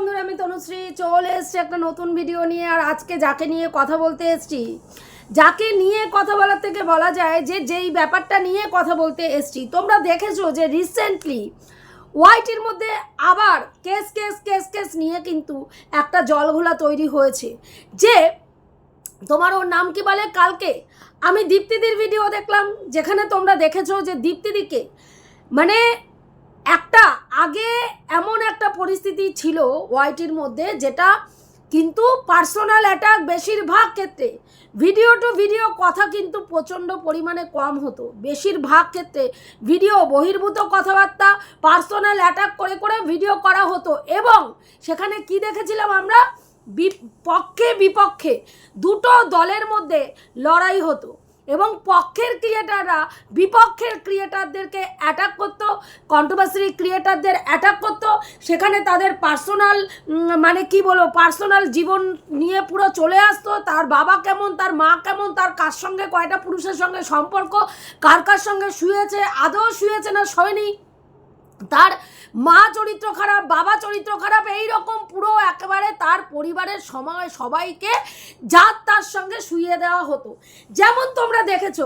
বন্ধুরা, আমি তনুশ্রী চলে এসছি একটা নতুন ভিডিও নিয়ে, আর আজকে যাকে নিয়ে কথা বলতে এসছি, যাকে নিয়ে কথা বলার থেকে বলা যায় যে যেই ব্যাপারটা নিয়ে কথা বলতে এসছি, তোমরা দেখেছ যে রিসেন্টলি ওয়াইটির মধ্যে আবার কেস কেস কেস কেস নিয়ে কিন্তু একটা জলঘোলা তৈরি হয়েছে, যে তোমার ওর নাম কি বলে কালকে? আমি দীপ্তিদির ভিডিও দেখলাম, যেখানে তোমরা দেখেছ যে দীপ্তিদিকে মানে একটা, আগে এমন একটা পরিস্থিতি ছিল ওয়াইটির মধ্যে যেটা কিন্তু পার্সোনাল অ্যাটাক বেশিরভাগ ক্ষেত্রে, ভিডিও টু ভিডিও কথা কিন্তু প্রচণ্ড পরিমাণে কম হতো। বেশিরভাগ ক্ষেত্রে ভিডিও বহির্ভূত কথাবার্তা, পার্সোনাল অ্যাটাক করে করে ভিডিও করা হতো এবং সেখানে কি দেখেছিলাম আমরা? বি- পক্ষে বিপক্ষে দুটো দলের মধ্যে লড়াই হতো। এবং পক্ষের ক্রিয়েটাররা, বিপক্ষের ক্রিয়েটারদেরকে অ্যাটাক করতো কন্ট্রোভার্সি ক্রিয়েটারদের অ্যাটাক করতো। সেখানে তাদের পার্সোনাল মানে কি বলব পার্সোনাল জীবন নিয়ে পুরো চলে আসতো। তার বাবা কেমন, তার মা কেমন, তার কার সঙ্গে, কয়টা পুরুষের সঙ্গে সম্পর্ক, কার কার সঙ্গে শুয়েছে, আদৌ শুয়েছে না, শোয়নি। তার মা চরিত্র খারাপ, বাবা চরিত্র খারাপ এই রকম পুরো একেবারে তার পরিবারের সময় সবাইকে যার তার সঙ্গে শুইয়ে দেওয়া হতো। যেমন তোমরা দেখেছ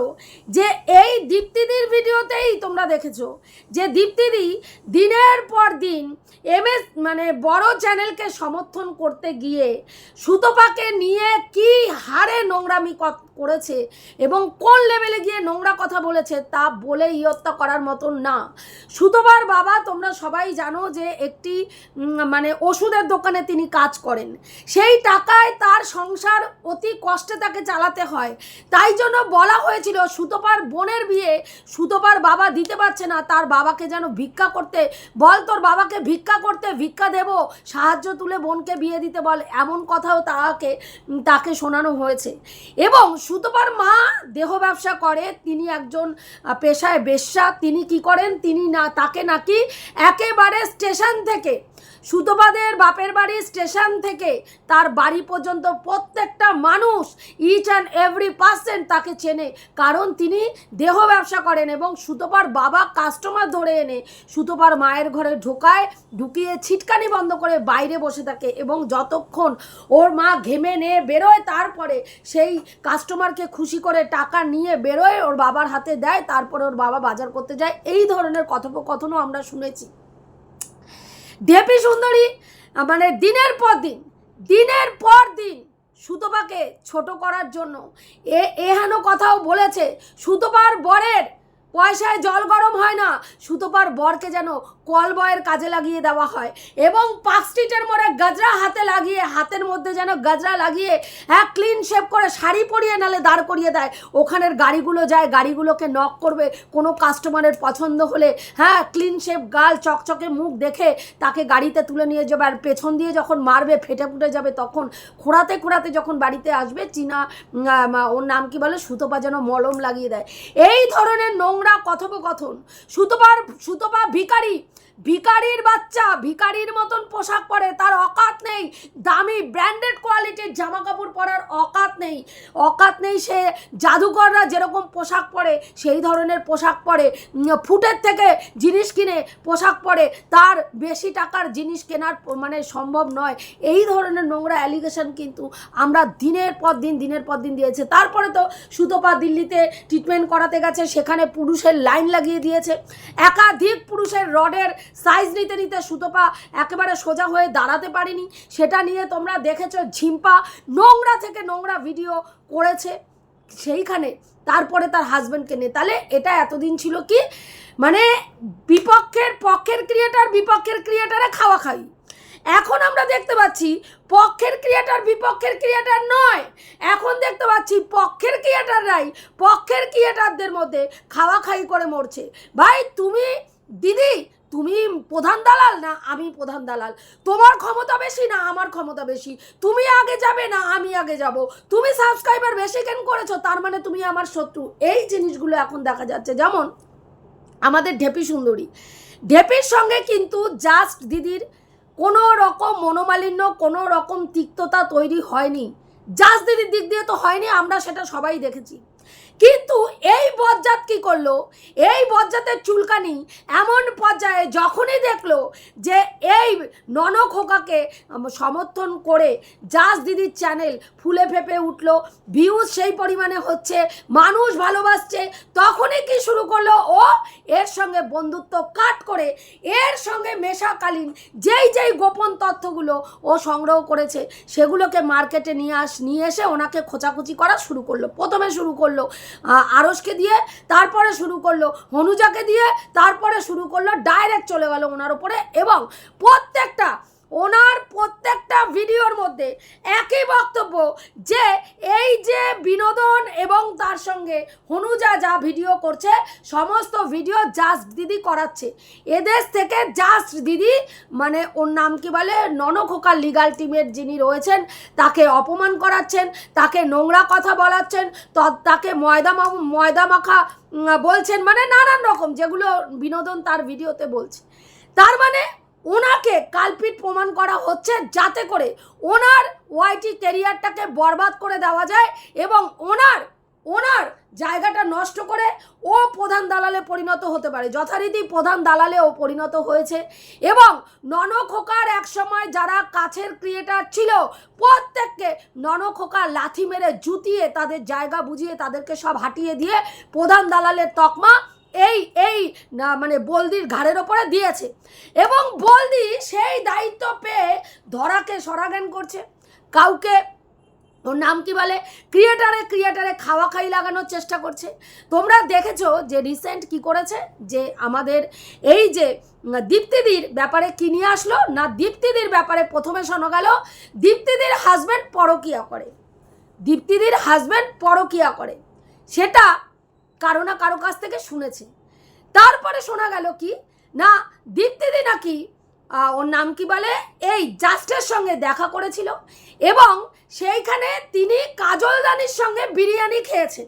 যে এই দীপ্তিদির ভিডিওতেই তোমরা দেখেছ যে দীপ্তিদি দিনের পর দিন এমএস মানে বড় চ্যানেলকে সমর্থন করতে গিয়ে সুতপাকে নিয়ে কি হারে নোংরামি করেছে এবং কোন লেভেলে গিয়ে নোংরা কথা বলেছে তা বলে ইয়ত্তা করার মতন না। সুতোবার বাবা, তোমরা সবাই জানো যে একটি মানে ওষুধের দোকানে তিনি কাজ করেন। সেই টাকায় তার সংসার অতি কষ্টে তাকে চালাতে হয়। তাই জন্য বলা হয়েছিল, সুতোপার বোনের বিয়ে সুতোপার বাবা দিতে পারছে না, তার বাবাকে যেন ভিক্ষা করতে, বল তোর বাবাকে ভিক্ষা করতে ভিক্ষা দেব, সাহায্য তুলে বোনকে বিয়ে দিতে বল, এমন কথাও তাকে তাকে শোনানো হয়েছে। এবং সুতোপার মা দেহ ব্যবসা করে, তিনি একজন পেশায় বেশ্যা, তিনি কি করেন? তিনি না, তাকে নাকি একেবারে স্টেশন থেকে, সুতোপাদের বাপের বাড়ি স্টেশন থেকে, তার বাড়ি পর্যন্ত প্রত্যেকটা মানুষ ইচ অ্যান্ড এভরি পার্সেন্ট তাকে চেনে। কারণ তিনি দেহ ব্যবসা করেন এবং সুতোপার বাবা কাস্টমার ধরে এনে সুতোপার মায়ের ঘরে ঢোকায়, ঢুকিয়ে ছিটকানি বন্ধ করে বাইরে বসে থাকে এবং যতক্ষণ ওর মা ঘেমে নিয়ে বেরোয়, তারপরে সেই কাস্টমারকে খুশি করে টাকা নিয়ে বেরোয়, ওর বাবার হাতে দেয়, তারপরে ওর বাবা বাজার করতে যায়। এই ধরনের কথোপকথনও আমরা শুনেছি। ডেপি সুন্দরী মানে দিনের পর দিন, দিনের পর দিন সুতপাকে ছোট করার জন্য, এ এহেন কথাও বলেছে, সুতপার বরের পয়সায় জল গরম হয় না। সুতপার বরকে যেন কল বয়ের কাজে লাগিয়ে দেওয়া হয় এবং পার্ক স্ট্রিটের মোড়ে গাজরা হাতে লাগিয়ে, হাতের মধ্যে যেন গাজরা লাগিয়ে হ্যাঁ ক্লিন শেপ করে শাড়ি পরিয়ে নালে দাঁড় করিয়ে দেয়। ওখানের গাড়িগুলো যায়, গাড়িগুলোকে নক করবে। কোনো কাস্টমারের পছন্দ হলে হ্যাঁ ক্লিন শেপ গাল চকচকে মুখ দেখে তাকে গাড়িতে তুলে নিয়ে যাবে আর পেছন দিয়ে যখন মারবে, ফেটে ফুটে যাবে তখন খোঁড়াতে খোঁড়াতে যখন বাড়িতে আসবে, চীনা ওর নাম কি বলে? সুতপা যেন মলম লাগিয়ে দেয়। এই ধরনের নোংরা কথোপকথন। সুতপার সুতপা ভিখারি ভিখারির বাচ্চা ভিখারির মতন পোশাক পরে, তার অকাত নেই। দামি ব্র্যান্ডেড কোয়ালিটির জামা কাপড় পরার অকাত নেই। অকাত নেই সে জাদুকররা যেরকম পোশাক পরে, সেই ধরনের পোশাক পরে ফুটের থেকে জিনিস কিনে পোশাক পরে, তার বেশি টাকার জিনিস কেনার মানে সম্ভব নয়। এই ধরনের নোংরা অ্যালিগেশন কিন্তু আমরা দিনের পর দিন, দিনের পর দিন দিয়েছে। তারপরে তো সুতপা দিল্লিতে ট্রিটমেন্ট করাতে গেছে, সেখানে পুরুষের লাইন লাগিয়ে দিয়েছে। একাধিক পুরুষের রডের সাইজ নিতে নিতে সুতপা একেবারে সোজা হয়ে দাঁড়াতে পারিনি। সেটা নিয়ে তোমরা দেখেছ, ঝিম্পা নোংরা থেকে নোংরা ভিডিও করেছে। সেইখানে তারপরে তার হাজব্যান্ডকে নিয়ে। তাহলে এটা এতদিন ছিল কি? মানে বিপক্ষের, পক্ষের ক্রিয়েটার বিপক্ষের ক্রিয়েটারে খাওয়া খাই। এখন আমরা দেখতে পাচ্ছি, পক্ষের ক্রিয়েটার বিপক্ষের ক্রিয়েটার নয়। এখন দেখতে পাচ্ছি, পক্ষের ক্রিয়েটাররাই পক্ষের ক্রিয়েটারদের মধ্যে খাওয়া খাই করে মরছে। ভাই, তুমি, দিদি তুমি প্রধান দালাল না আমি প্রধান দালাল? তোমার ক্ষমতা বেশি না আমার ক্ষমতা বেশি। তুমি আগে যাবে না আমি আগে যাব। তুমি সাবস্ক্রাইবার বেশি কেন করেছ? তার মানে তুমি আমার শত্রু। এই জিনিসগুলো এখন দেখা যাচ্ছে। যেমন আমাদের ঢেপি সুন্দরী। ঢেপির সঙ্গে কিন্তু জাস্ট দিদির কোনো রকম মনোমালিন্য, কোনো রকম তিক্ততা তৈরি হয়নি। জাস্ট দিদির দিক দিয়ে তো হয়নি, আমরা সেটা সবাই দেখেছি। কিন্তু এই বজ্জাত কি করল? এই বজ্জাতের চুলকানি এমন পর্যায়ে যখনই দেখল যে এই নন খোকাকে সমর্থন করে জাস দিদির চ্যানেল ফুলে ফেপে উঠল ভিউজ সেই পরিমাণে হচ্ছে, মানুষ ভালোবাসছে, তখনই কি শুরু করল? ও এর সঙ্গে বন্ধুত্ব কাট করে এর সঙ্গে মেশাকালীন যেই যেই গোপন তথ্যগুলো ও সংগ্রহ করেছে, সেগুলোকে মার্কেটে নিয়ে আস, নিয়ে এসে ওনাকে খোঁচাখুচি করা শুরু করল, প্রথমে শুরু করল। আহ, আরসকে দিয়ে তারপরে শুরু করল হনুজাকে দিয়ে তারপরে শুরু করল ডাইরেক্ট চলে গেলো ওনার ওপরে এবং প্রত্যেকটা ওনার প্রত্যেকটা ভিডিওর মধ্যে একই বক্তব্য যে এই যে বিনোদন এবং তার সঙ্গে হনুজা যা ভিডিও করছে, সমস্ত ভিডিও জাস্ট দিদি করাচ্ছে। এদেশ থেকে জাস্ট দিদি মানে ওর নাম কি বলে ননখোকার লিগাল টিমের যিনি রয়েছেন, তাকে অপমান করাচ্ছেন, তাকে নোংরা কথা বলাচ্ছেন তাকে ময়দা ময়দা মাখা বলছেন মানে নানান রকম যেগুলো বিনোদন তার ভিডিওতে বলছে। তার মানে ওনাকে কালপিট প্রমাণ করা হচ্ছে যাতে করে ওনার ওয়াইটি ক্যারিয়ারটাকে বরবাদ করে দেওয়া যায় এবং ওনার ওনার জায়গাটা নষ্ট করে ও প্রধান দালালে পরিণত হতে পারে। যথারীতি প্রধান দালালে ও পরিণত হয়েছে এবং নন ননখোকার একসময় যারা কাছের ক্রিয়েটার ছিল, প্রত্যেককে নন ননখোকা লাথি মেরে জুতিয়ে তাদের জায়গা বুঝিয়ে তাদেরকে সব হাঁটিয়ে দিয়ে প্রধান দালালের তকমা এই এই, না মানে বলদির ঘাড়ের ওপরে দিয়েছে। এবং বলদি সেই দায়িত্ব পেয়ে ধরাকে সরাজ্ঞান করছে। কাউকে ওর নাম কি বলে? ক্রিয়েটারে ক্রিয়েটারে খাওয়া খাই লাগানোর চেষ্টা করছে। তোমরা দেখেছ যে রিসেন্ট কি করেছে? যে আমাদের এই যে দীপ্তিদির ব্যাপারে কি নিয়ে আসলো? না দীপ্তিদির ব্যাপারে প্রথমে শোনা গেল, দীপ্তিদির হাজব্যান্ড পরকিয়া করে। দীপ্তিদির হাজব্যান্ড পরকিয়া করে। সেটা কারও না কারও কাছ থেকে শুনেছে। তারপরে শোনা গেল কি? না, দীপ্তিদি নাকি ওর নাম কি বলে? এই জাস্টের সঙ্গে দেখা করেছিল এবং সেইখানে তিনি কাজল দানির সঙ্গে বিরিয়ানি খেয়েছেন।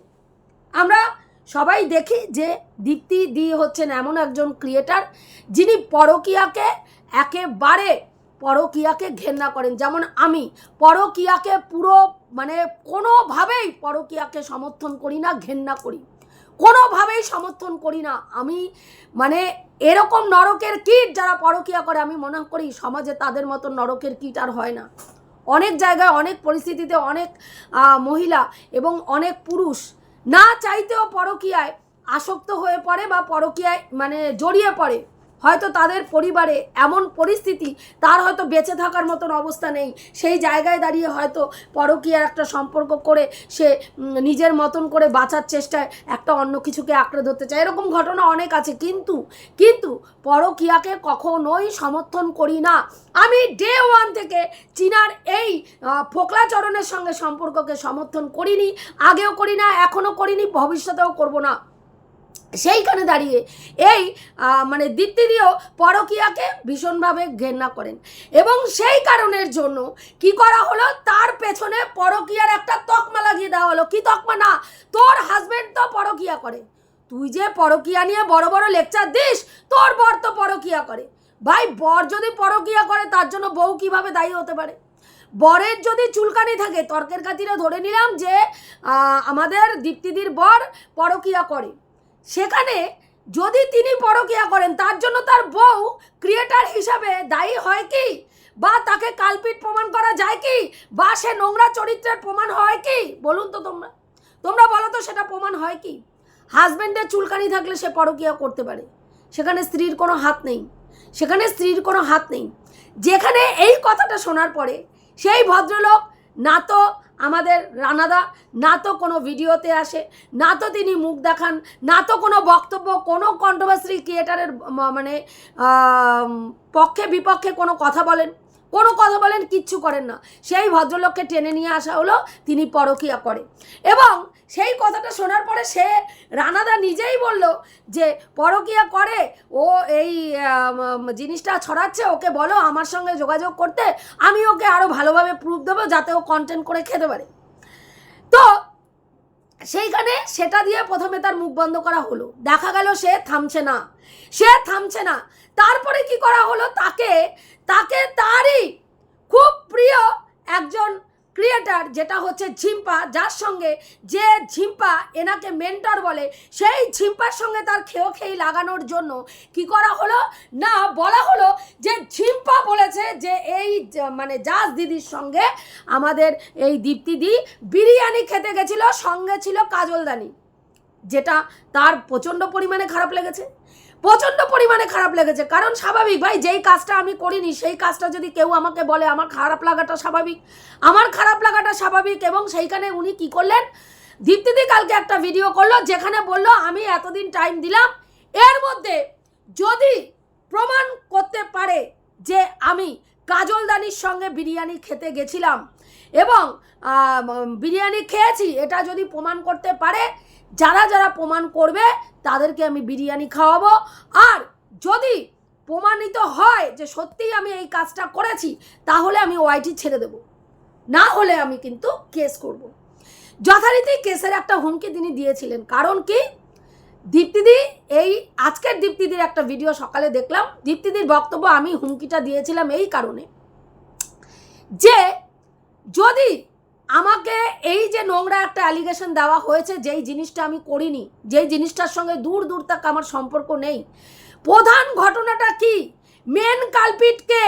আমরা সবাই দেখি যে দীপ্তি দি হচ্ছেন এমন একজন ক্রিয়েটার যিনি পরকিয়াকে একেবারে পরকিয়াকে ঘেন্না করেন। যেমন আমি পরকিয়াকে পুরো মানে কোনোভাবেই পরকিয়াকে সমর্থন করি না, ঘেন্না করি। কোনোভাবেই সমর্থন করি না। আমি মানে এরকম নরকের কীট যারা পরকিয়া করে, আমি মনে করি সমাজে তাদের মতো নরকের কীট আর হয় না। অনেক জায়গায়, অনেক পরিস্থিতিতে অনেক মহিলা এবং অনেক পুরুষ না চাইতেও পরকিয়ায় আসক্ত হয়ে পড়ে বা পরকিয়ায় মানে জড়িয়ে পড়ে। হয়তো তাদের পরিবারে এমন পরিস্থিতি, তার হয়তো বেঁচে থাকার মতন অবস্থা নেই। সেই জায়গায় দাঁড়িয়ে হয়তো পরকীয়ার একটা সম্পর্ক করে সে নিজের মতন করে বাঁচার চেষ্টায় একটা অন্য কিছুকে আঁকড়ে ধরতে চায়। এরকম ঘটনা অনেক আছে। কিন্তু কিন্তু পরকীয়াকে কখনোই সমর্থন করি না। আমি ডে ওয়ান থেকে চীনার এই ফোকলাচরণের সঙ্গে সম্পর্ককে সমর্থন করিনি, আগেও করি না এখনও করিনি, ভবিষ্যতেও করব না। সেইখানে দাঁড়িয়ে এই মানে দীপ্তিদিও পরকিয়াকে ভীষণভাবে ঘেন্না করেন। এবং সেই কারণের জন্য কি করা হলো? তার পেছনে পরকিয়ার একটা তকমা লাগিয়ে দেওয়া হলো। কি তকমা? না, তোর হাজবেন্ড তো পরকিয়া করে। তুই যে পরকিয়া নিয়ে বড় বড় লেকচার দিস, তোর বর তো পরকিয়া করে। ভাই, বর যদি পরকিয়া করে, তার জন্য বউ কীভাবে দায়ী হতে পারে? বরের যদি চুলকানি থাকে, তর্কের খাতিরে ধরে নিলাম যে আমাদের দীপ্তিদির বর পরকিয়া করে। সেখানে যদি তিনি পরকিয়া করেন, তার জন্য তার বউ ক্রিয়েটার হিসাবে দায়ী হয় কি? বা তাকে কালপিট প্রমাণ করা যায় কি? বা সে নোংরা চরিত্রের প্রমাণ হয় কি? বলুন তো তোমরা। তোমরা বলো তো সেটা প্রমাণ হয় কি? হাজব্যান্ডের চুলকানি থাকলে সে পরকিয়া করতে পারে। সেখানে স্ত্রীর কোনো হাত নেই। সেখানে স্ত্রীর কোনো হাত নেই। যেখানে এই কথাটা শোনার পরে সেই ভদ্রলোক না তো আমাদের রানাদা, না তো কোনো ভিডিওতে আসে, না তো তিনি মুখ দেখান, না তো কোনো বক্তব্য, কোনো কন্ট্রোভার্সি ক্রিয়েটারের মানে পক্ষে বিপক্ষে কোনো কথা বলেন। কোনো কথা বলেন, কিচ্ছু করেন না। সেই ভদ্রলোককে টেনে নিয়ে আসা হলো, তিনি পরকিয়া করে। এবং সেই কথাটা শোনার পরে সে রানাদা নিজেই বলল যে, পরকিয়া করে, ও এই জিনিসটা ছড়াচ্ছে, ওকে বলো আমার সঙ্গে যোগাযোগ করতে, আমি ওকে আরও ভালোভাবে প্রুফ দেবো, যাতে ও কন্টেন্ট করে খেতে পারে। তো সেইখানে সেটা দিয়ে প্রথমে তার মুখ বন্ধ করা হলো। দেখা গেল সে থামছে না। সে থামছে না। তারপরে কি করা হলো? তাকে তাকে তারই খুব প্রিয় একজন ক্রিয়েটার যেটা হচ্ছে ঝিম্পা, যার সঙ্গে যে ঝিম্পা এনাকে মেন্টর বলে, সেই ঝিম্পার সঙ্গে তার খেয়েও খেয়ে লাগানোর জন্য কি করা হলো? না, বলা হলো যে ঝিম্পা বলেছে যে এই মানে জাজ দিদির সঙ্গে আমাদের এই দীপ্তিদি বিরিয়ানি খেতে গেছিল, সঙ্গে ছিল কাজলদানি যেটা তার প্রচণ্ড পরিমাণে খারাপ লেগেছে। প্রচণ্ড পরিমাণে খারাপ লেগেছে। কারণ স্বাভাবিক, ভাই, যেই কাজটা আমি করিনি, সেই কাজটা যদি কেউ আমাকে বলে, আমার খারাপ লাগাটা স্বাভাবিক। আমার খারাপ লাগাটা স্বাভাবিক এবং সেইখানে উনি কি করলেন? দীপ্তিদি কালকে একটা ভিডিও করল, যেখানে বলল, আমি এতদিন টাইম দিলাম। এর মধ্যে যদি প্রমাণ করতে পারে যে আমি কাজলদানির সঙ্গে বিরিয়ানি খেতে গেছিলাম এবং বিরিয়ানি খেয়েছি, এটা যদি প্রমাণ করতে পারে যারা যারা প্রমাণ করবে, তাদেরকে আমি বিরিয়ানি খাওয়াবো। আর যদি প্রমাণিত হয় যে সত্যিই আমি এই কাজটা করেছি, তাহলে আমি ওয়াইটি ছেড়ে দেব। না হলে আমি কিন্তু কেস করব। যথারীতি কেসের একটা হুমকি তিনি দিয়েছিলেন। কারণ কি? দীপ্তিদি, এই আজকের দীপ্তিদির একটা ভিডিও সকালে দেখলাম। দীপ্তিদির বক্তব্য আমি হুমকিটা দিয়েছিলাম এই কারণে। যে যদি আমাকে এই যে নোংরা একটা অ্যালিগেশন দেওয়া হয়েছে, যেই জিনিসটা আমি করিনি, যেই জিনিসটার সঙ্গে দূর দূর তাক আমার সম্পর্ক নেই, প্রধান ঘটনাটা কি? মেন কালপিট কে?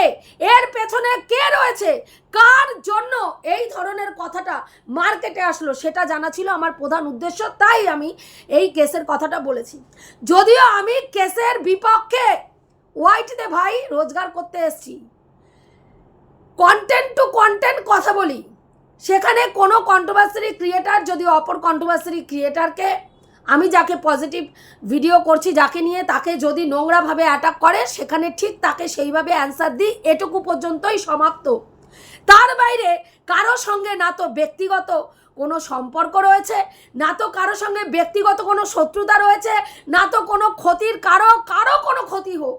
এর পেছনে কে রয়েছে? কার জন্য এই ধরনের কথাটা মার্কেটে আসলো, সেটা জানা ছিল আমার প্রধান উদ্দেশ্য, তাই আমি এই কেসের কথাটা বলেছি। যদিও আমি কেসের বিপক্ষে ওয়াইটিতে ভাই, রোজগার করতে এসেছি। কন্টেন্ট টু কন্টেন্ট কথা বলি। সেখানে কোনো কন্ট্রোভার্সারি ক্রিয়েটার যদি অপর কন্ট্রোভার্সারি ক্রিয়েটারকে আমি যাকে পজিটিভ ভিডিও করছি, যাকে নিয়ে তাকে যদি নোংরাভাবে অ্যাটাক করে, সেখানে ঠিক তাকে সেইভাবে অ্যান্সার দিই, এটুকু পর্যন্তই সমাপ্ত। তার বাইরে কারও সঙ্গে না তো ব্যক্তিগত কোনো সম্পর্ক রয়েছে, না তো কারও সঙ্গে ব্যক্তিগত কোনো শত্রুতা রয়েছে, না তো কোনো ক্ষতির কারও কারও কোনো ক্ষতি হোক,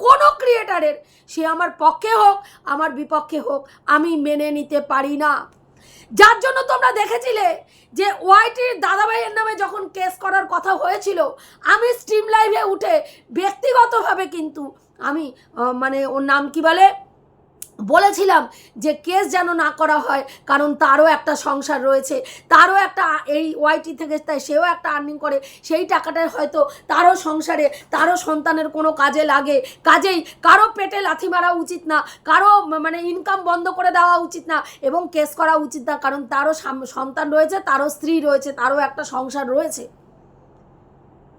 কোনো ক্রিয়েটারের সে আমার পক্ষে হোক, আমার বিপক্ষে হোক, আমি মেনে নিতে পারি না। যার জন্য তোমরা দেখেছিলে যে ওয়াইটির দাদাভাইয়ের নামে যখন কেস করার কথা হয়েছিল, আমি স্ট্রিম লাইভে উঠে ব্যক্তিগতভাবে কিন্তু আমি মানে ওর নাম কি বলে? বলেছিলাম যে কেস যেন না করা হয়, কারণ তারও একটা সংসার রয়েছে, তারও একটা এই ওয়াইটি থেকে তাই সেও একটা আর্নিং করে, সেই টাকাটা হয়তো তারও সংসারে, তারও সন্তানের কোনো কাজে লাগে। কাজেই কারও পেটে লাথি মারা উচিত না, কারও মানে ইনকাম বন্ধ করে দেওয়া উচিত না, এবং কেস করা উচিত না, কারণ তারও সন্তান রয়েছে, তারও স্ত্রী রয়েছে, তারও একটা সংসার রয়েছে।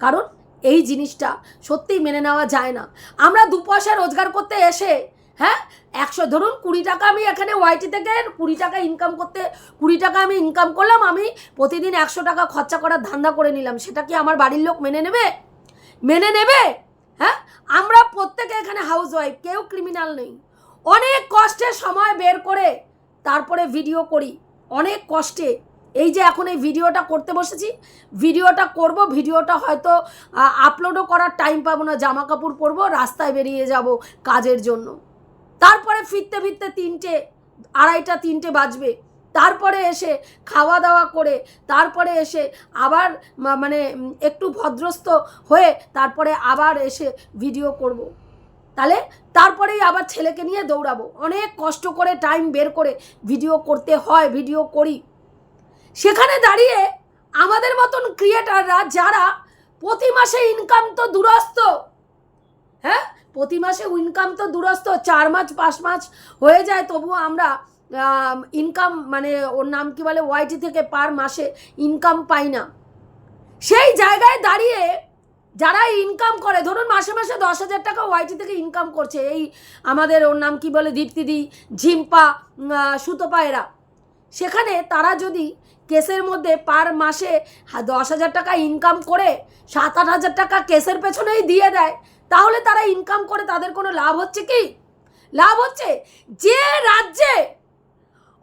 কারণ এই জিনিসটা সত্যিই মেনে নেওয়া যায় না। আমরা দু পয়সা রোজগার করতে এসে হ্যাঁ? একশো, ধরুন কুড়ি টাকা আমি এখানে ওয়াইটি থেকে কুড়ি টাকা ইনকাম করতে, কুড়ি টাকা আমি ইনকাম করলাম, আমি প্রতিদিন একশো টাকা খরচা করার ধান্দা করে নিলাম। সেটা কি আমার বাড়ির লোক মেনে নেবে? মেনে নেবে? হ্যাঁ? আমরা প্রত্যেকে এখানে হাউস ওয়াইফ কেউ ক্রিমিনাল নেই। অনেক কষ্টে সময় বের করে তারপরে ভিডিও করি। অনেক কষ্টে। এই যে এখন এই ভিডিওটা করতে বসেছি ভিডিওটা করব ভিডিওটা হয়তো আপলোডও করার টাইম পাবো না জামা কাপড় পরবো, রাস্তায় বেরিয়ে যাব কাজের জন্য। তারপরে ফিরতে ফিরতে তিনটে, আড়াইটা, তিনটে বাজবে। তারপরে এসে খাওয়া দাওয়া করে, তারপরে এসে আবার মানে একটু ভদ্রস্থ হয়ে তারপরে আবার এসে ভিডিও করব। তাহলে তারপরেই আবার ছেলেকে নিয়ে দৌড়াবো। অনেক কষ্ট করে টাইম বের করে ভিডিও করতে হয় ভিডিও করি। সেখানে দাঁড়িয়ে আমাদের মতন ক্রিয়েটাররা যারা প্রতি মাসে ইনকাম তো দূরস্থ হ্যাঁ? প্রতি মাসে ইনকাম তো দূরস্থ চার মাস, পাঁচ মাস হয়ে যায়, তবুও আমরা ইনকাম মানে ওর নাম কি বলে ওয়াইটি থেকে পার মাসে ইনকাম পাই না। সেই জায়গায় দাঁড়িয়ে যারা ইনকাম করে, ধরুন মাসে মাসে দশ হাজার টাকা ওয়াইটি থেকে ইনকাম করছে, এই আমাদের ওর নাম কি বলে, দীপ্তিদি, ঝিম্পা সুতপা এরা। সেখানে তারা যদি কেসের মধ্যে পার মাসে দশ হাজার টাকা ইনকাম করে, সাত আট হাজার টাকা কেসের পেছনেই দিয়ে দেয় তাহলে তারা ইনকাম করে তাদের কোনো লাভ হচ্ছে কি? লাভ হচ্ছে যে রাজ্যে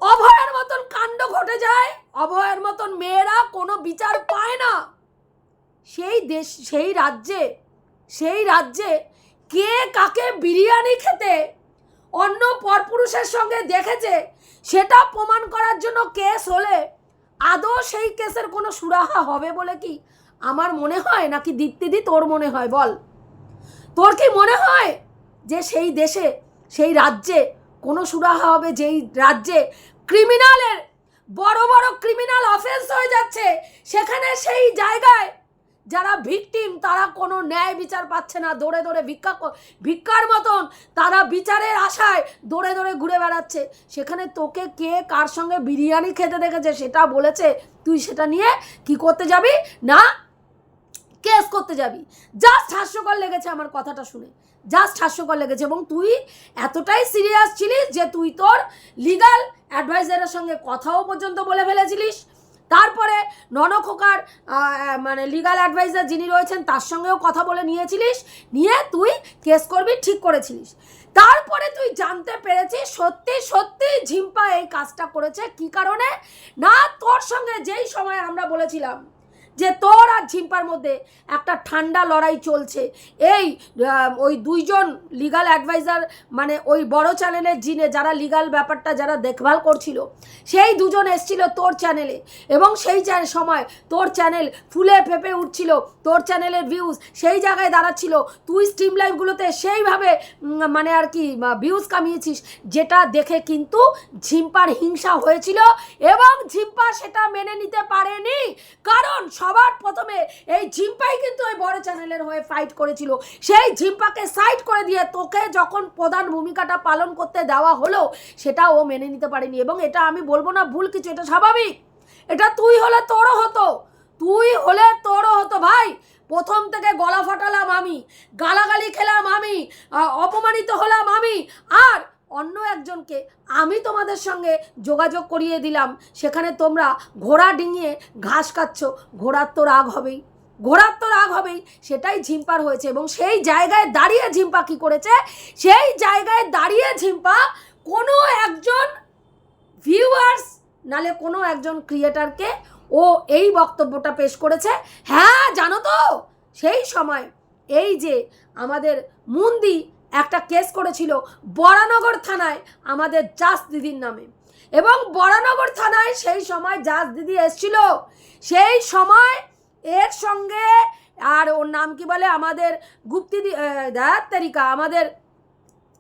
অভয়ের মতন কাণ্ড ঘটে যায়, অভয়ের মতন মেয়েরা কোনো বিচার পায় না, সেই দেশ, সেই রাজ্যে সেই রাজ্যে কে কাকে বিরিয়ানি খেতে অন্য পরপুরুষের সঙ্গে দেখেছে, সেটা প্রমাণ করার জন্য কেস হলে আদৌ সেই কেসের কোনো সুরাহা হবে বলে কি আমার মনে হয়? নাকি দীপ্তিদি তোর মনে হয়? বল। তোর কি মনে হয় যে সেই দেশে, সেই রাজ্যে কোনো সুরাহা হবে যেই রাজ্যে ক্রিমিনালের বড় বড় ক্রিমিনাল অফেন্স হয়ে যাচ্ছে? সেখানে সেই জায়গায় যারা ভিকটিম তারা কোনো ন্যায় বিচার পাচ্ছে না। দৌড়ে দৌড়ে ভিক্ষা ভিক্ষার মতন তারা বিচারের আশায় দৌড়ে দৌড়ে ঘুরে বেড়াচ্ছে। সেখানে তোকে কে কার সঙ্গে বিরিয়ানি খেতে দেখেছে সেটা বলেছে। তুই সেটা নিয়ে কি করতে যাবি? না কেস করতে যাবি। জাস্ট হাস্যকর লেগেছে আমার কথাটা শুনে। জাস্ট হাস্যকর লেগেছে এবং তুই এতটাই সিরিয়াস ছিলিস যে তুই তোর লিগাল অ্যাডভাইজারের সঙ্গে কথাও পর্যন্ত বলে ফেলেছিলিস। তারপরে ননখোকার মানে লিগাল অ্যাডভাইজার যিনি রয়েছেন, তার সঙ্গেও কথা বলে নিয়েছিলিস। নিয়ে তুই কেস করবি, ঠিক করেছিলিস। তারপরে তুই জানতে পেরেছিস, সত্যি সত্যি ঝিম্পা এই কাজটা করেছে। কি কারণে? না তোর সঙ্গে যেই সময় আমরা বলেছিলাম যে তোর আর ঝিম্পার মধ্যে একটা ঠান্ডা লড়াই চলছে। এই ওই দুইজন লিগাল অ্যাডভাইজার মানে ওই বড় চ্যানেলের জিনে যারা লিগাল ব্যাপারটা যারা দেখভাল করছিল, সেই দুজন এসছিল তোর চ্যানেলে এবং সেই সময় তোর চ্যানেল ফুলে ফেপে উঠছিল, তোর চ্যানেলের ভিউজ সেই জায়গায় দাঁড়াচ্ছিল। তুই স্ট্রিম লাইভগুলোতে সেইভাবে মানে আর কি ভিউজ কামিয়েছিস, যেটা দেখে কিন্তু ঝিম্পার হিংসা হয়েছিল এবং ঝিম্পা সেটা মেনে নিতে পারেনি। কারণ সবার প্রথমে এই ঝিম্পাই কিন্তু ওই বড় চ্যানেলের হয়ে ফাইট করেছিল। সেই ঝিম্পাকে সাইড করে দিয়ে তোকে যখন প্রধান ভূমিকাটা পালন করতে দেওয়া হলো, সেটা ও মেনে নিতে পারেনি এবং এটা আমি বলব না, ভুল কিছু, এটা স্বাভাবিক। এটা তুই হলে তোরও হতো। তুই হলে তোরও হতো, ভাই। প্রথম থেকে গলা ফাটালাম আমি, গালাগালি খেলাম আমি অপমানিত হলাম আমি, আর অন্য একজনকে আমি তোমাদের সঙ্গে যোগাযোগ করিয়ে দিলাম। সেখানে তোমরা ঘোড়া ডিঙিয়ে ঘাস খাচ্ছ। ঘোড়ার তো রাগ হবেই। ঘোড়ার তো রাগ হবেই। সেটাই ঝিম্পার হয়েছে এবং সেই জায়গায় দাঁড়িয়ে ঝিম্পা কি করেছে? সেই জায়গায় দাঁড়িয়ে ঝিম্পা কোনো একজন ভিউয়ার্স নালে কোনো একজন ক্রিয়েটারকে ও এই বক্তব্যটা পেশ করেছে। হ্যাঁ জানো তো, সেই সময় এই যে আমাদের মুন্দি একটা কেস করেছিল বরানগর থানায় আমাদের জাস দিদির নামে। এবং বরানগর থানায় সেই সময় জাস দিদি এসছিল। সেই সময় এর সঙ্গে আর ওর নাম কি বলে আমাদের গুপ্তিদি দেয়ার তারিকা আমাদের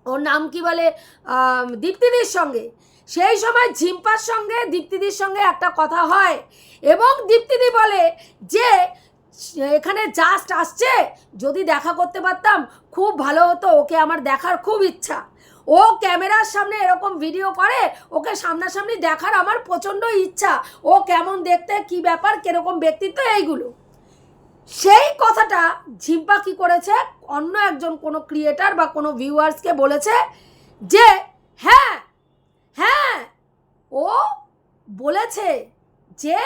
ওর নাম কি বলে দীপ্তিদির সঙ্গে। সেই সময় ঝিম্পার সঙ্গে দীপ্তিদির সঙ্গে একটা কথা হয়। এবং দীপ্তিদি বলে যে এখানে জাস্ট আসছে। যদি দেখা করতে পারতাম, খুব ভালো হতো। ওকে আমার দেখার খুব ইচ্ছা। ও ক্যামেরার সামনে এরকম ভিডিও করে, ওকে সামনাসামনি দেখার আমার প্রচণ্ড ইচ্ছা। ও কেমন দেখতে, কি ব্যাপার, কীরকম ব্যক্তিত্ব, এইগুলো। সেই কথাটা ঝিম্পা কি করেছে? অন্য একজন কোনো ক্রিয়েটার বা কোনো ভিউয়ার্সকে বলেছে যে হ্যাঁ হ্যাঁ। ও বলেছে যে,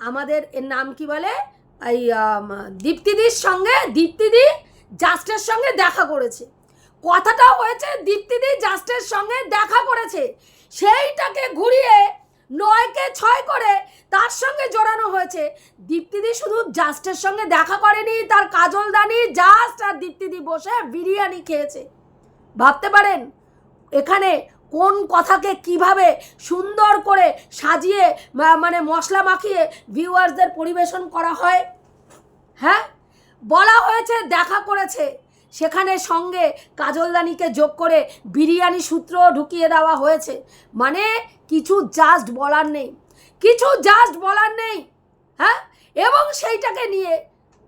আমাদের এর নাম কি বলে? এই দীপ্তিদির সঙ্গে, দীপ্তিদি জাস্টের সঙ্গে দেখা করেছে। কথাটা হয়েছে, দীপ্তিদি জাস্টের সঙ্গে দেখা করেছে। সেইটাকে ঘুরিয়ে নয়কে ছয় করে তার সঙ্গে জোড়ানো হয়েছে। দীপ্তিদি শুধু জাস্টের সঙ্গে দেখা করেনি, তার কাজলদানি জাস্ট আর দীপ্তিদি বসে বিরিয়ানি খেয়েছে। ভাবতে পারেন, এখানে কোন কথাকে কীভাবে সুন্দর করে সাজিয়ে মানে মশলা মাখিয়ে ভিউয়ার্সদের পরিবেশন করা হয়? হ্যাঁ? বলা হয়েছে, দেখা করেছে। সেখানে সঙ্গে কাজলদানিকে যোগ করে বিরিয়ানি সূত্র ঢুকিয়ে দেওয়া হয়েছে। মানে কিছু জাস্ট বলার নেই। কিছু জাস্ট বলার নেই। হ্যাঁ? এবং সেইটাকে নিয়ে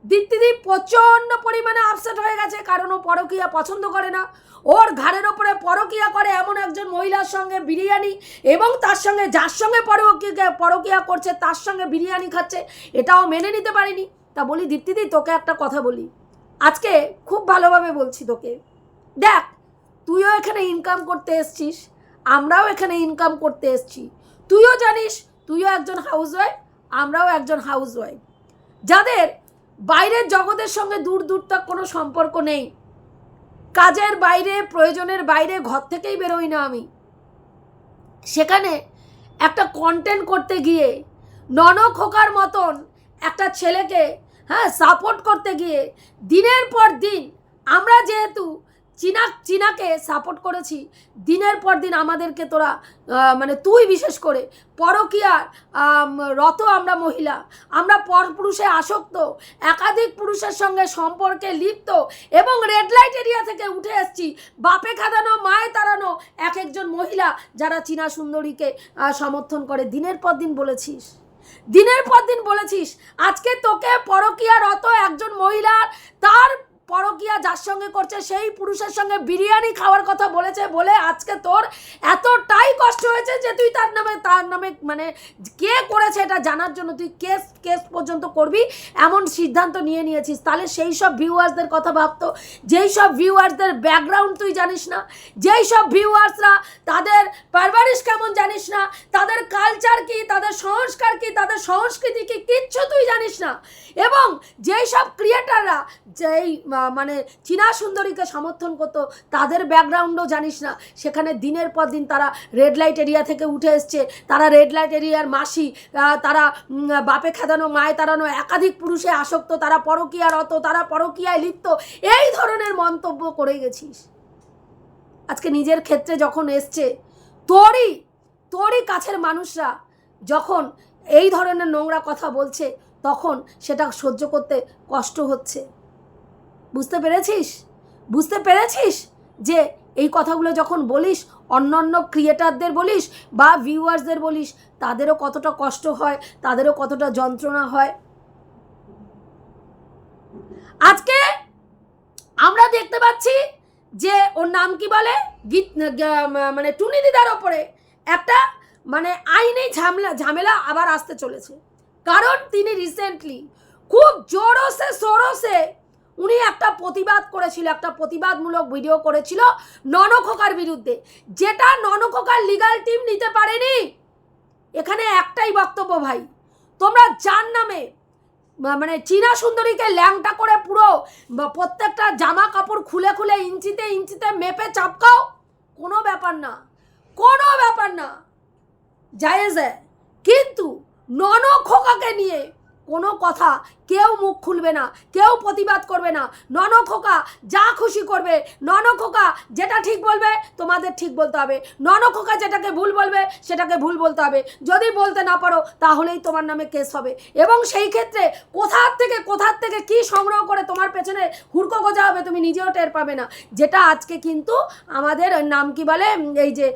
দীপ্তিদি প্রচণ্ড পরিমাণে আপসেট হয়ে গেছে, কারণ ও পরকিয়া পছন্দ করে না। ওর ঘাড়ের ওপরে পরকিয়া করে এমন একজন মহিলার সঙ্গে বিরিয়ানি এবং তার সঙ্গে যার সঙ্গে পরকিয়া পরকিয়া করছে, তার সঙ্গে বিরিয়ানি খাচ্ছে, এটাও মেনে নিতে পারিনি। তা বলি, দীপ্তিদি, তোকে একটা কথা বলি। আজকে খুব ভালোভাবে বলছি তোকে। দেখ, তুইও এখানে ইনকাম করতে এসছিস, আমরাও এখানে ইনকাম করতে এসছি। তুইও জানিস, তুইও একজন হাউস ওয়াইফ আমরাও একজন হাউস ওয়াইফ যাদের বাইরের জগতের সঙ্গে দূর দূর তক কোনো সম্পর্ক নেই কাজের বাইরে, প্রয়োজনের বাইরে, ঘর থেকেই বেরোই না আমি। সেখানে একটা কন্টেন্ট করতে গিয়ে নন খোকার মতন একটা ছেলেকে হ্যাঁ সাপোর্ট করতে গিয়ে, দিনের পর দিন আমরা যেহেতু চীনা, চীনাকে সাপোর্ট করেছি। দিনের পর দিন আমাদেরকে তোরা মানে তুই বিশেষ করে, পরকীয়ার রত আমরা মহিলা, আমরা পরপুরুষে আসক্ত, একাধিক পুরুষের সঙ্গে সম্পর্কে লিপ্ত এবং রেড লাইট এরিয়া থেকে উঠে এসেছি। বাপে খাদানো, মায়ে তাড়ানো, এক একজন মহিলা যারা চীনা সুন্দরীকে সমর্থন করে। দিনের পর দিন বলেছিস। দিনের পর দিন বলেছিস, আজকে তোকে পরকীয়ারত একজন মহিলার, তার পরকীয়া যার সঙ্গে করছে, সেই পুরুষের সঙ্গে বিরিয়ানি খাওয়ার কথা বলেছে বলে আজকে তোর এতটাই কষ্ট হয়েছে যে তুই তার নামে তার নামে মানে কে করেছে এটা জানার জন্য তুই কেস কেস পর্যন্ত করবি, এমন সিদ্ধান্ত নিয়ে নিয়েছিস। তাহলে সেই সব ভিউয়ার্সদের কথা ভাবতো, যেই সব ভিউয়ার্সদের ব্যাকগ্রাউন্ড তুই জানিস না, যেই সব ভিউয়ার্সরা তাদের পারভারিশ কেমন জানিস না, তাদের কালচার কি, তাদের সংস্কার কি, তাদের সংস্কৃতি কি, কিচ্ছু তুই জানিস না। এবং যেই সব ক্রিয়েটাররা যেই মানে চীনা সুন্দরীকে সমর্থন করতো, তাদের ব্যাকগ্রাউন্ডও জানিস না। সেখানে দিনের পর দিন তারা রেড লাইট এরিয়া থেকে উঠে এসছে। তারা রেড লাইট এরিয়ার মাসি তারা বাপে খেদানো মায়ে তাড়ানো, একাধিক পুরুষে আসক্ত, তারা পরকীয়ারত, তারা পরকীয়ায় লিপ্ত, এই ধরনের মন্তব্য করে গেছিস। আজকে নিজের ক্ষেত্রে যখন এসছে, তোরই তোরই কাছের মানুষরা যখন এই ধরনের নোংরা কথা বলছে, তখন সেটা সহ্য করতে কষ্ট হচ্ছে। বুঝতে পেরেছিস? বুঝতে পেরেছিস যে এই কথাগুলো যখন বলিস অন্য অন্য ক্রিয়েটারদের বলিস বা ভিউয়ার্সদের বলিস, তাদেরও কতটা কষ্ট হয়, তাদেরও কতটা যন্ত্রণা হয়? আজকে আমরা দেখতে পাচ্ছি যে ওর নাম কি বলে? গীত মানে টুনি দিদার ওপরে একটা মানে আইনি ঝামেলা ঝামেলা আবার আসতে চলেছে। কারণ তিনি রিসেন্টলি খুব জোরসে, সরসে উনি একটা প্রতিবাদ করেছিল, একটা প্রতিবাদমূলক ভিডিও করেছিল ননখোকার বিরুদ্ধে। যেটা ননখোকার লিগাল টিম নিতে পারেনি। এখানে একটাই বক্তব্য ভাই, তোমরা যার নামে মানে চীনা সুন্দরীকে ল্যাংটা করে পুরো প্রত্যেকটা জামা কাপড় খুলে খুলে ইঞ্চিতে ইঞ্চিতে মেপে চাপকাও, কোনো ব্যাপার না। কোনো ব্যাপার না। হ্যায়। কিন্তু নন খোকাকে নিয়ে কোনো কথা কেউ মুখ খুলবে না, কেউ প্রতিবাদ করবে না। নন খোকা যা খুশি করবে নন খোকা যেটা ঠিক বলবে, তোমাদের ঠিক বলতে হবে। নন খোকা যেটাকে ভুল বলবে, সেটাকে ভুল বলতে হবে। যদি বলতে না পারো, তাহলেই তোমার নামে কেস হবে। এবং সেই ক্ষেত্রে কোথার থেকে কোথার থেকে কি সংগ্রহ করে তোমার পেছনে হুড়কো গোজা হবে, তুমি নিজেও টের পাবে না। যেটা আজকে কিন্তু আমাদের নাম কি বলে এই যে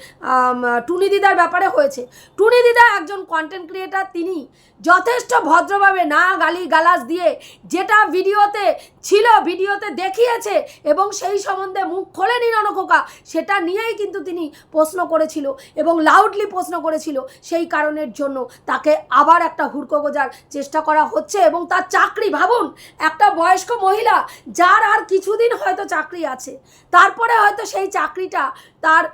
টুনি দিদার ব্যাপারে হয়েছে। টুনি দিদা একজন কন্টেন্ট ক্রিয়েটার তিনি যথেষ্ট ভদ্রভাবে না গালি গালাজ দিয়ে যেটা ভিডিওতে ছিল, ভিডিওতে দেখিয়েছে এবং সেই সম্বন্ধে মুখ খোলেনি ননখোকা সেটা নিয়েই কিন্তু তিনি প্রশ্ন করেছিল এবং লাউডলি প্রশ্ন করেছিল। সেই কারণের জন্য তাকে আবার একটা হুড়কো গোজার চেষ্টা করা হচ্ছে এবং তার চাকরি, ভাবুন, একটা বয়স্ক মহিলা যার আর কিছুদিন হয়তো চাকরি আছে, তারপরে হয়তো সেই চাকরিটা তার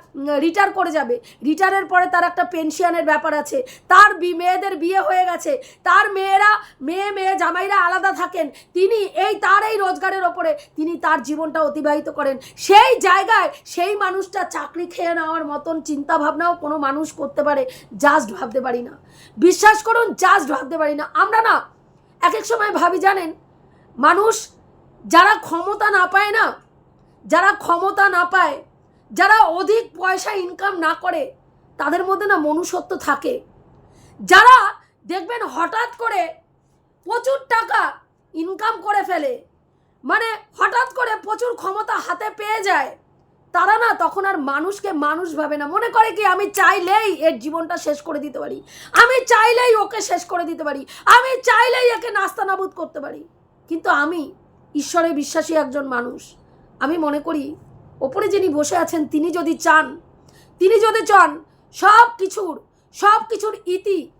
রিটায়ার করে যাবে। রিটায়ারের পরে তার একটা পেনশনের ব্যাপার আছে, তার মেয়েদের বিয়ে হয়ে গেছে, তার মেয়েরা, মেয়ে মেয়ে জামাইরা আলাদা থাকেন। তিনি এই তার এই রোজগারের ওপরে তিনি তার জীবনটা অতিবাহিত করেন। সেই জায়গায় সেই মানুষটা চাকরি খেয়ে নেওয়ার মতন চিন্তা ভাবনাও কোনো মানুষ করতে পারে জাস্ট ভাবতে পারি না। বিশ্বাস করুন জাস্ট ভাবতে পারি না। আমরা না, এক এক সময় ভাবি, জানেন? মানুষ যারা ক্ষমতা না পায় না, যারা ক্ষমতা না পায়, যারা অধিক পয়সা ইনকাম না করে, তাদের মধ্যে না মনুষ্যত্ব থাকে। যারা দেখবেন হঠাৎ করে প্রচুর টাকা ইনকাম করে ফেলে। মানে হঠাৎ করে প্রচুর ক্ষমতা হাতে পেয়ে যায়। তারা না তখন আর মানুষকে মানুষ ভাবে না। মনে করে কি, আমি চাইলেই এর জীবনটা শেষ করে দিতে পারি। আমি চাইলেই ওকে শেষ করে দিতে পারি। আমি চাইলেই একে নাস্তানাবুদ করতে পারি। কিন্তু আমি ঈশ্বরে বিশ্বাসী একজন মানুষ। আমি মনে করি, ওপরে যিনি বসে আছেন, তিনি যদি চান, তিনি যদি চান সব কিছুর সব কিছুর ইতি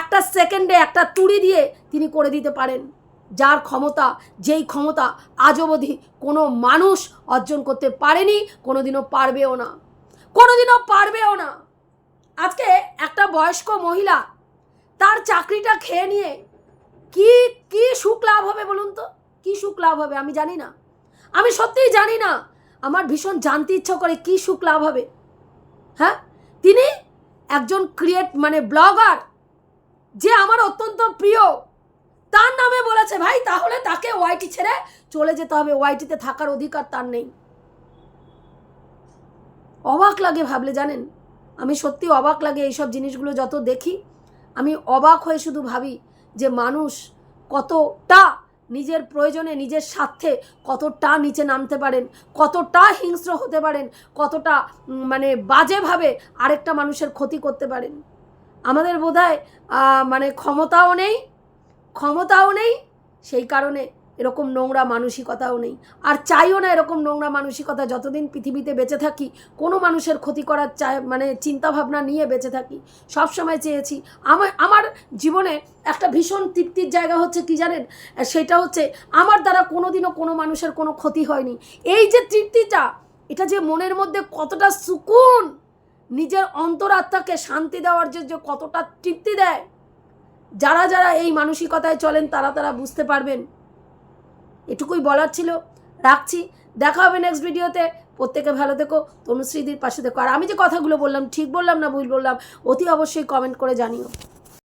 একটা সেকেন্ডে একটা তুড়ি দিয়ে তিনি করে দিতে পারেন। যার ক্ষমতা, যেই ক্ষমতা আজ অবধি কোনো মানুষ অর্জন করতে পারেনি, কোনোদিনও পারবেও না। কোনোদিনও পারবেও না। আজকে একটা বয়স্ক মহিলা তার চাকরিটা খেয়ে নিয়ে কি কি সুখ লাভ হবে বলুন তো? কি সুখ লাভ হবে আমি জানি না। আমি সত্যিই জানি না। আমার ভীষণ জানতে ইচ্ছা করে কি সুখ লাভ হবে। হ্যাঁ? তিনি একজন ক্রিয়েট মানে ব্লগার। যে আমার অত্যন্ত প্রিয়, তার নামে বলেছে, ভাই, তাহলে তাকে ওয়াইটি ছেড়ে চলে যেতে হবে। ওয়াইটিতে থাকার অধিকার তার নেই। অবাক লাগে ভাবলে, জানেন? আমি সত্যি অবাক লাগে এইসব জিনিসগুলো যত দেখি। আমি অবাক হয়ে শুধু ভাবি যে মানুষ কতটা নিজের প্রয়োজনে, নিজের স্বার্থে কতটা নিচে নামতে পারেন, কতটা হিংস্র হতে পারেন, কতটা মানে বাজেভাবে আরেকটা মানুষের ক্ষতি করতে পারেন। আমাদের বোধহয় মানে ক্ষমতাও নেই ক্ষমতাও নেই, সেই কারণে এরকম নোংরা মানসিকতাও নেই। আর চাইও না এরকম নোংরা মানসিকতা যতদিন পৃথিবীতে বেঁচে থাকি, কোনো মানুষের ক্ষতি করার চাই মানে চিন্তাভাবনা নিয়ে বেঁচে থাকি। সব সময় চেয়েছি, আমার আমার জীবনে একটা ভীষণ তৃপ্তির জায়গা হচ্ছে কি জানেন? সেটা হচ্ছে আমার দ্বারা কোনোদিনও কোনো মানুষের কোনো ক্ষতি হয়নি। এই যে তৃপ্তিটা, এটা যে মনের মধ্যে কতটা সুকুন নিজের অন্তরাত্মাকে শান্তি দেওয়ার যে যে কতটা তৃপ্তি দেয়, যারা যারা এই মানসিকতায় চলেন, তারা তারা বুঝতে পারবেন। এটুকুই বলার ছিল। রাখছি। দেখা হবে নেক্সট ভিডিওতে প্রত্যেকে ভালো থেকো, তনুশ্রীদির পাশে দেখো আর আমি যে কথাগুলো বললাম, ঠিক বললাম না ভুল বললাম, অতি অবশ্যই কমেন্ট করে জানিও।